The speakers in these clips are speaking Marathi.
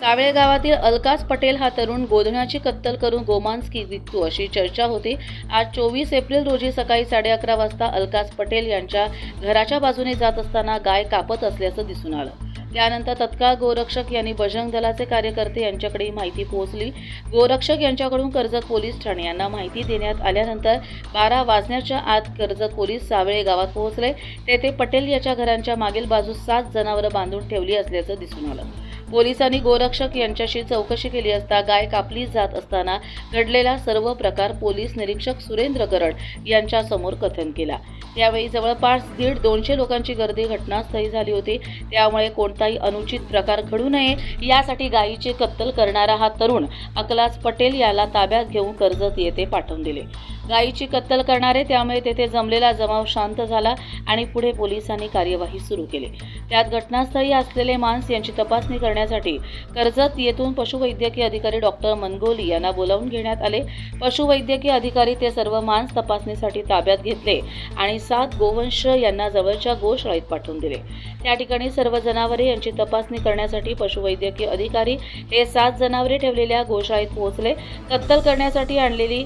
सावेळे गावातील अलकास पटेल हा तरुण गोधण्याची कत्तल करून गोमांस की विकतो अशी चर्चा होती. आज चोवीस एप्रिल रोजी सकाळी साडे अकरा वाजता अलकास पटेल यांच्या घराच्या बाजूने जात असताना गाय कापत असल्याचं दिसून आलं. त्यानंतर तत्काळ गोरक्षक यांनी बजरंग दलाचे कार्यकर्ते यांच्याकडे माहिती पोहोचली. गोरक्षक यांच्याकडून कर्जत पोलीस ठाणे यांना माहिती देण्यात आल्यानंतर बारा वाजण्याच्या आत कर्जत पोलीस सावेळे गावात पोहोचले. तेथे पटेल याच्या घरांच्या मागील बाजूस सात जनावरं बांधून ठेवली असल्याचं दिसून आलं. पोलिसांनी गोरक्षक यांच्याशी चौकशी केली असता गाय कापली जात असताना घडलेला सर्व प्रकार पोलीस निरीक्षक सुरेंद्र गरड यांच्यासमोर कथन केला. यावेळी जवळपास दीड दोनशे लोकांची गर्दी घटनास्थळी झाली होती. त्यामुळे कोणताही अनुचित प्रकार घडू नये यासाठी गायीचे कत्तल करणारा हा तरुण अकलास पटेल याला ताब्यात घेऊन कर्जत येथे पाठवून दिले. गायीची कत्तल करणारे त्यामुळे तेथे जमलेला जमाव शांत झाला आणि पुढे पोलिसांनी कार्यवाही सुरू केली. त्यात घटनास्थळी असलेले मांस यांची तपासणी करण्यासाठी कर्जत येथून पशुवैद्यकीय अधिकारी डॉक्टर मनगोली यांना बोलावून घेण्यात आले. पशुवैद्यकीय अधिकारी ते सर्व मांस तपासणीसाठी ताब्यात घेतले आणि सात गोवंश यांना जवळच्या गोशाळेत पाठवून दिले. त्या ठिकाणी सर्व जनावरे यांची तपासणी करण्यासाठी पशुवैद्यकीय अधिकारी हे सात जनावरे ठेवलेल्या गोशाळेत पोहोचले. कत्तल करण्यासाठी आणलेली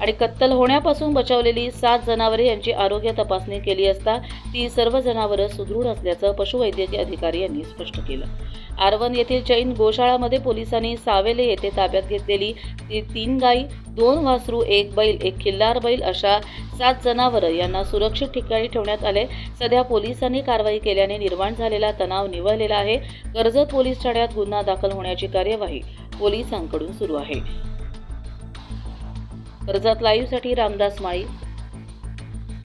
आणि कत्तल होण्यापासून बचावलेली सात जनावरे यांची आरोग्य तपासणी केली असता ती सर्व जनावरं सुदृढ असल्याचं पशुवैद्यकीय अधिकारी यांनी स्पष्ट केलं. आरवन येथील जैन गोशाळामध्ये पोलिसांनी सावेले येथे ताब्यात घेतलेली ती तीन गायी दोन वासरू एक बैल एक खिल्लार बैल अशा सात जनावरं यांना सुरक्षित ठिकाणी ठेवण्यात आले. सध्या पोलिसांनी कारवाई केल्याने निर्माण झालेला तणाव निवळलेला आहे. कर्जत पोलीस ठाण्यात गुन्हा दाखल होण्याची कार्यवाही पोलिसांकडून सुरू आहे. कर्जत लाईव्हसाठी रामदास माळी.